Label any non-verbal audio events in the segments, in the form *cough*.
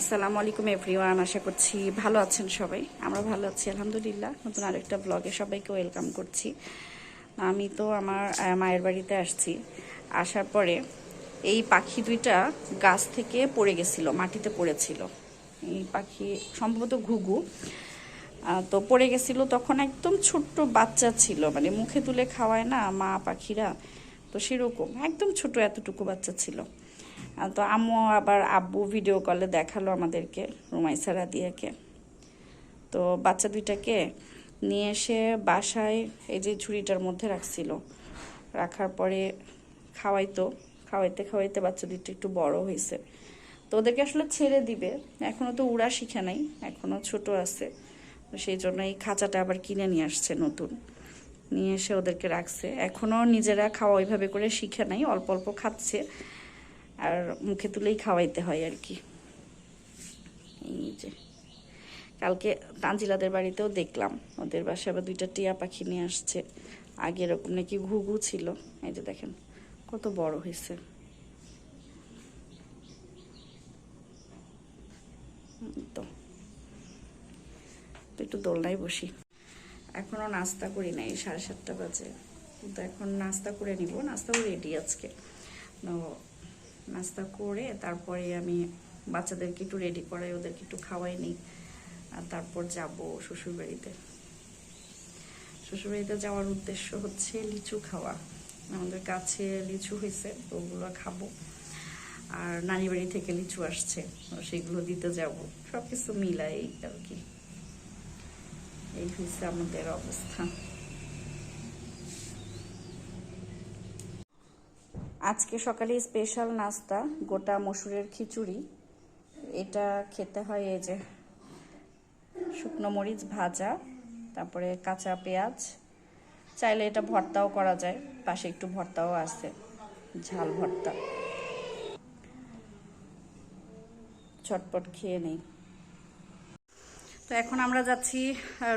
আসসালামু আলাইকুম এভরিওয়ান আশা করছি ভালো আছেন সবাই। আমরা ভালো আছি, আলহামদুলিল্লাহ। নতুন আরেকটা ব্লগে সবাইকে ওয়েলকাম করছি। আমি তো আমার মায়ের বাড়িতে আসছি। আসার পরে এই পাখি দুইটা গাছ থেকে পড়ে গেছিল, মাটিতে পড়েছিল। এই পাখি সম্ভবত ঘুঘু। তো পড়ে গেছিল তখন একদম ছোট্ট বাচ্চা ছিল মানে মুখে তুলে খাওয়ায় না মা পাখিরা, তো সেরকম। একদম ছোট এতটুকু বাচ্চা ছিল। তো আম্মু আবার আব্বু ভিডিও কলে দেখাল আমাদেরকে রুমাইসা রাদিয়াকে তো বাচ্চা দুইটাকে নিয়ে এসে বাসায় এই যে ঝুড়িটার মধ্যে রাখছিল, রাখার পরে খাওয়াইতো। খাওয়াইতে খাওয়াইতে বাচ্চা দুইটা একটু বড় হয়েছে তো ওদেরকে আসলে ছেড়ে দিবে। এখনও তো উড়া শিখে নাই, এখনও ছোট আছে। সেই জন্য এই খাঁচাটা আবার কিনে নিয়ে আসছে নতুন। নিয়ে এসে ওদেরকে রাখছে। এখনও নিজেরা খাওয়া ওইভাবে করে শিখে নাই, অল্প অল্প খাচ্ছে। আর মুখে তুলেই খাওয়াইতে হয় আর কি। এই যে, কালকে তানজিলাদের বাড়িতেও দেখলাম, ওদের বাসায় আবার দুইটা টিয়া পাখি নিয়ে আসছে। আগে এরকম নাকি ঘুঘু ছিল, এই যে দেখেন, কত বড় হয়েছে। তো একটু দোলনায় বসি। এখনও নাস্তা করি নাই, সাড়ে সাতটা বাজে। কিন্তু এখন নাস্তা করে নিব, নাস্তাও রেডি আজকে। নাস্তা করে তারপরে আমি বাচ্চাদেরকে একটু রেডি করাই, ওদেরকে একটু খাওয়াই নিই। আর তারপর যাব শ্বশুরবাড়িতে। শ্বশুরবাড়িতে যাওয়ার উদ্দেশ্য হচ্ছে লিচু খাওয়া। আমাদের কাছে লিচু হয়েছে, তো ওগুলো খাব। আর নানি বাড়ি থেকে লিচু আসছে সেগুলো দিতে যাব। সব কিছু মিলাই আর কি। এই হয়েছে আমাদের অবস্থা। আজকে সকালে স্পেশাল নাস্তা, গোটা মসুরের খিচুড়ি। এটা খেতে হয় এই যে শুকনো মরিচ ভাজা, তারপরে কাঁচা পেঁয়াজ। চাইলে এটা ভর্তাও করা যায়, পাশে একটু ভর্তাও আছে, ঝাল ভর্তা। চটপট খেয়ে নেই। তো এখন আমরা যাচ্ছি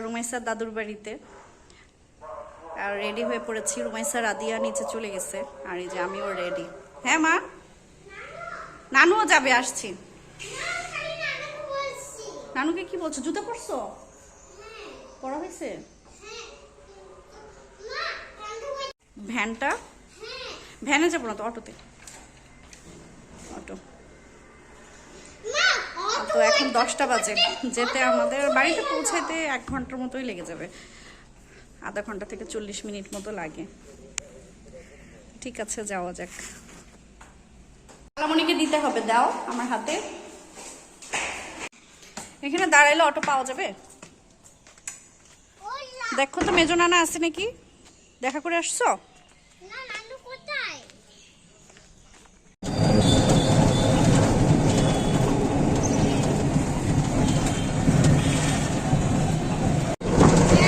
রুমেশার দাদুর বাড়িতে। রেডি হয়ে পড়েছি। রুমাইসা রাদিয়া নিচে চলে গেছে। আর এই যে আমিও রেডি হ্যাঁ মা? নানুও যাবে, আসছি। নানুকে কি বলছো? জুতো পরছো? পড়া হয়েছে? ভ্যানটা? ভ্যানে যাব না তো, অটোতে। অটো। তো এখন দশটা বাজে। যেতে আমাদের বাড়িতে পৌঁছাইতে এক ঘণ্টার মতোই লেগে যাবে। আধা ঘণ্টা থেকে চল্লিশ মিনিট মতো লাগে। ঠিক আছে, যাওয়া যাক। কালামণিকে দিতে হবে, দাও আমার হাতে। এখানে দাঁড়াইলে অটো পাওয়া যাবে? দেখো তো, মেজো নানা আছে নাকি? দেখা করে আসছো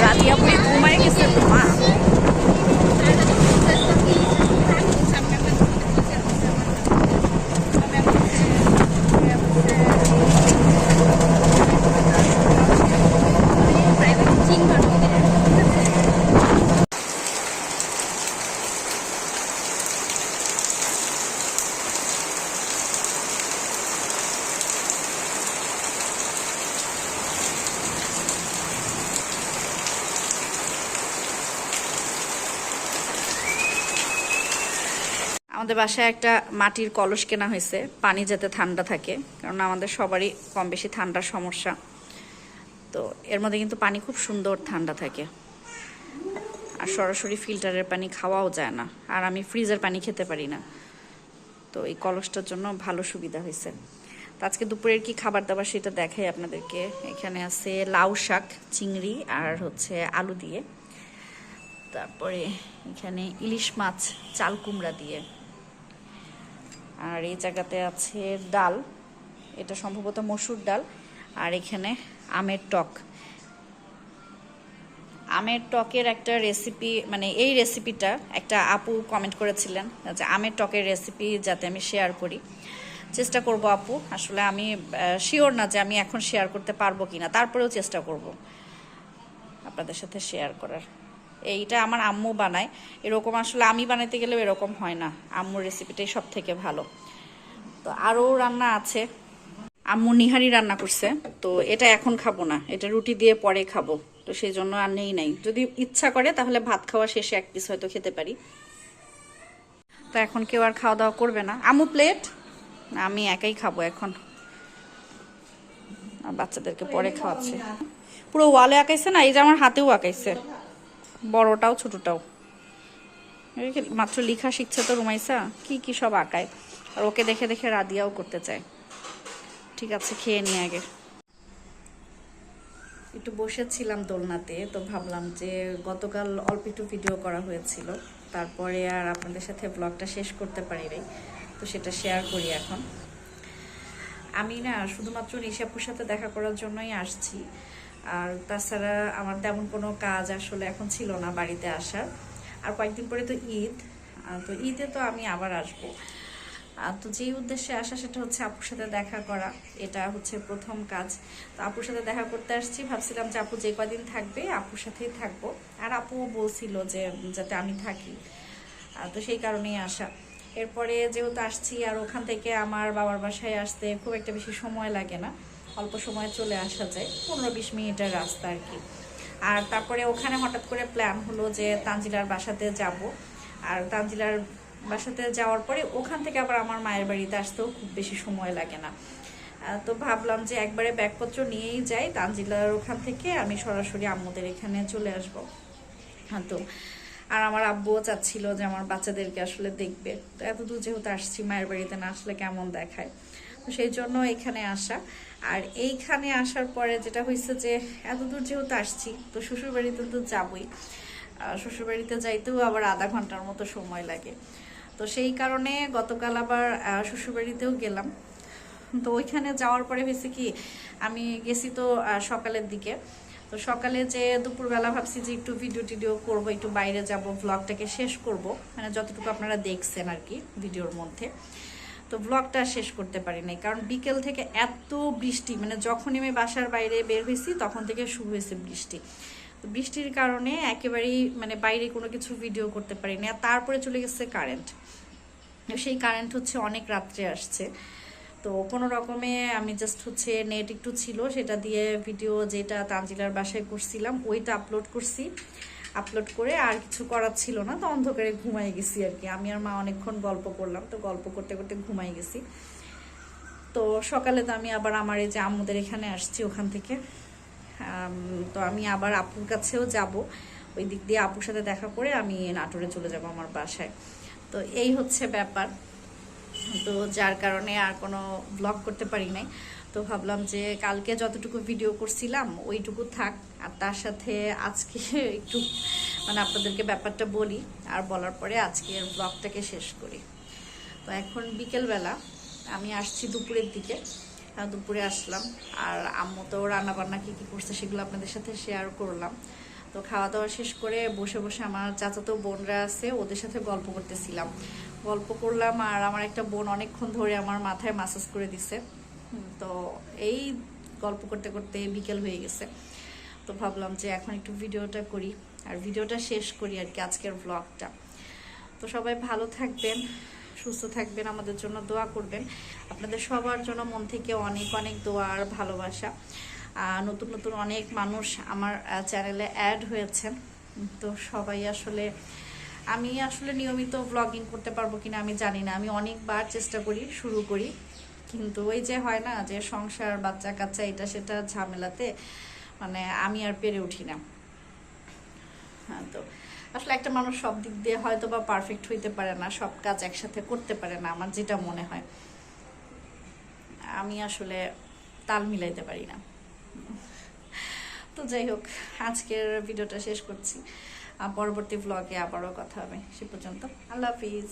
রাতিয়া বুড়ি ঘুমায় গেছে তো মা আমাদের বাসায় একটা মাটির কলস কেনা হয়েছে, পানি যাতে ঠান্ডা থাকে, কারণ আমাদের সবারই কম বেশি ঠান্ডার সমস্যা। তো এর মধ্যে কিন্তু পানি খুব সুন্দর ঠান্ডা থাকে। আর সরাসরি ফিল্টারের পানি খাওয়াও যায় না, আর আমি ফ্রিজের পানি খেতে পারি না। তো এই কলসটার জন্য ভালো সুবিধা হয়েছে। তো আজকে দুপুরের কি খাবার দাবার সেটা দেখাই আপনাদেরকে। এখানে আছে লাউ শাক, চিংড়ি আর হচ্ছে আলু দিয়ে। তারপরে এখানে ইলিশ মাছ, চাল কুমড়া দিয়ে। আর এই জায়গাতে আছে ডাল, এটা সম্ভবত মসুর ডাল, আর এখানে আমের টক। আমের টকের একটা রেসিপি মানে এই রেসিপিটা একটা আপু কমেন্ট করেছিলেন যে আমের টকের রেসিপি যাতে আমি শেয়ার করি। চেষ্টা করব আপু, আসলে আমি শিওর না যে আমি এখন শেয়ার করতে পারব কিনা, তারপরেও চেষ্টা করব আপনাদের সাথে শেয়ার করার। এইটা আমার আম্মু বানায়। এরকম আসলে আমি বানাইতে গেলেও এরকম হয় না। আম্মুর রেসিপিটাই সব থেকে ভালো। তো আরও রান্না আছে। আম্মু নিহারি রান্না করছে। তো এটা এখন খাব না। এটা রুটি দিয়ে পরে খাব। তো সেই জন্য আর নেই নাই। যদি ইচ্ছা করে তাহলে ভাত খাওয়া শেষে এক পিস হয়তো খেতে পারি। তো এখন কেউ আর খাওয়া দাওয়া করবে না। আমু প্লেট আমি একাই খাব এখন। আর বাচ্চাদেরকে পরে খাওয়াচ্ছে। পুরো ওয়ালে আঁকাইছে না? এই যে আমার হাতেও আঁকাইছে। বড়টাও, ছোটটাও। মাত্র লিখা শিখছে তো রুমাইসা, কি কি সব আঁকায়। আর ওকে দেখে দেখে রাদিয়াও করতে চায়। ঠিক আছে, খেয়ে নিয়ে আগে। একটু বসেছিলাম দোলনাতে, তো ভাবলাম যে গতকাল অল্প একটু ভিডিও করা হয়েছিল। তারপরে আর আপনাদের সাথে ব্লগটা শেষ করতে পারি নাই তো সেটা শেয়ার করি এখন। আমি না শুধুমাত্র নিশাপুর সাথে দেখা করার জন্যই আসছি। আর তাছাড়া আমার তেমন কোনো কাজ আসলে এখন ছিল না বাড়িতে আসার। আর কয়েকদিন পরে তো ঈদ তো ঈদে তো আমি আবার আসব। তো যেই উদ্দেশ্যে আসা সেটা হচ্ছে আপুর সাথে দেখা করা, এটা হচ্ছে প্রথম কাজ। তো আপুর সাথে দেখা করতে আসছি, ভাবছিলাম যে আপু যে কদিন থাকবে আপুর সাথেই থাকব। আর আপুও বলছিল যে যাতে আমি থাকি তো সেই কারণেই আসা। এরপরে যেহেতু আসছি আর ওখান থেকে আমার বাবার বাসায় আসতে খুব একটা বেশি সময় লাগে না অল্প সময়ে চলে আসা যায়, পনেরো বিশ মিনিটের রাস্তা আর কি। আর তারপরে ওখানে হঠাৎ করে প্ল্যান হলো যে তানজিলার বাসাতে যাব। আর তানজিলার বাসাতে যাওয়ার পরে ওখান থেকে আবার আমার মায়ের বাড়িতে আসতেও খুব বেশি সময় লাগে না। তো ভাবলাম যে একবারে ব্যাগপত্র নিয়েই যাই, তানজিলার ওখান থেকে আমি সরাসরি আম্মুদের এখানে চলে আসব। হ্যাঁ তো আর আমার আব্বুও চাচ্ছিল যে আমার বাচ্চাদেরকে আসলে দেখবে। তো এত দূর যেহেতু আসছি, মায়ের বাড়িতে না আসলে কেমন দেখায়। তো সেই জন্য এখানে আসা। আর এইখানে আসার পরে যেটা হয়েছে যে এত দূর যেহেতু আসছি, তো শ্বশুরবাড়িতে তো যাবই। শ্বশুরবাড়িতে যাইতেও আবার আধা ঘণ্টার মতো সময় লাগে। তো সেই কারণে গতকাল আবার শ্বশুরবাড়িতেও গেলাম। তো ওইখানে যাওয়ার পরে হয়েছে কি, আমি গেছি তো সকালের দিকে। তো সকালে যে দুপুরবেলা ভাবছি যে একটু ভিডিও টিডিও করব, একটু বাইরে যাব ব্লগটাকে শেষ করব। মানে যতটুকু আপনারা দেখছেন আর কি ভিডিওর মধ্যে। তো ব্লগটা শেষ করতে পারি নাই। কারণ বিকেল থেকে এত বৃষ্টি মানে যখনই আমি বাসার বাইরে বের হয়েছি, তখন থেকে শুরু হয়েছে বৃষ্টি। তো বৃষ্টির কারণে একেবারেই মানে বাইরে কোনো কিছু ভিডিও করতে পারি না আর তারপরে চলে গেছে কারেন্ট সেই কারেন্ট হচ্ছে অনেক রাত্রে আসছে। তো কোনো রকমে আমি জাস্ট হচ্ছে নেট একটু ছিল, সেটা দিয়ে ভিডিও যেটা তানজিলার বাসায় করছিলাম, ওইটা আপলোড করছি। আপলোড করে আর কিছু করার ছিল না, তো অন্ধকারে ঘুমাই গেছি আর কি। আমি আর মা অনেকক্ষণ গল্প করলাম, তো গল্প করতে করতে ঘুমাই গেছি। তো সকালে তো আমি আবার আমার এই যে আম্মুদের এখানে আসছি ওখান থেকে। তো আমি আবার আপুর কাছেও যাব। ওই দিক দিয়ে আপুর সাথে দেখা করে আমি নাটোরে চলে যাব আমার বাসায়। তো এই হচ্ছে ব্যাপার। তো যার কারণে আর কোনো ব্লগ করতে পারি নাই। তো ভাবলাম যে কালকে যতটুকু ভিডিও করছিলাম ওইটুকু থাক। আর তার সাথে আজকে *laughs* একটু মানে আপনাদেরকে ব্যাপারটা বলি আর বলার পরে আজকের ব্লগটাকে শেষ করি। তো এখন বিকেলবেলা আমি আসছি দুপুরের দিকে। আহ, দুপুরে আসলাম। আর আম্মু তো রান্না বান্না কী কী করছে সেগুলো আপনাদের সাথে শেয়ার করলাম। তো খাওয়া দাওয়া শেষ করে বসে বসে আমার চাচাতো বোনরা আছে ওদের সাথে গল্প করতেছিলাম। গল্প করলাম আর আমার একটা বোন অনেকক্ষণ ধরে আমার মাথায় মাসাজ করে দিছে। তো এই গল্প করতে করতে বিকেল হয়ে গেছে। তো ভাবলাম যে এখন একটু ভিডিওটা করি আর ভিডিওটা শেষ করি আর কি আজকের ব্লগটা তো সবাই ভালো থাকবেন, সুস্থ থাকবেন, আমাদের জন্য দোয়া করবেন। আপনাদের সবার জন্য মন থেকে অনেক অনেক দোয়া আর ভালোবাসা। নতুন নতুন অনেক মানুষ আমার চ্যানেলে অ্যাড হয়েছেন। তো সবাই আসলে আমি আসলে নিয়মিত ব্লগিং করতে পারব কিনা আমি জানি না। আমি অনেকবার চেষ্টা করি, শুরু করি। কিন্তু ওই যে হয় না যে সংসার বাচ্চা কাচ্চা এটা সেটা ঝামেলাতে মানে আমি আর পেরে উঠি না। হ্যাঁ তো আসলে একটা মানুষ সব দিক দিয়ে হয়তো বা পারফেক্ট হইতে পারে না, সব কাজ একসাথে করতে পারে না, আমার যেটা মনে হয়। আমি আসলে তাল মিলাইতে পারি না। তো যাই হোক, আজকের ভিডিওটা শেষ করছি। পরবর্তী ব্লগে আবারও কথা হবে। সে পর্যন্ত আল্লাহ হাফিজ।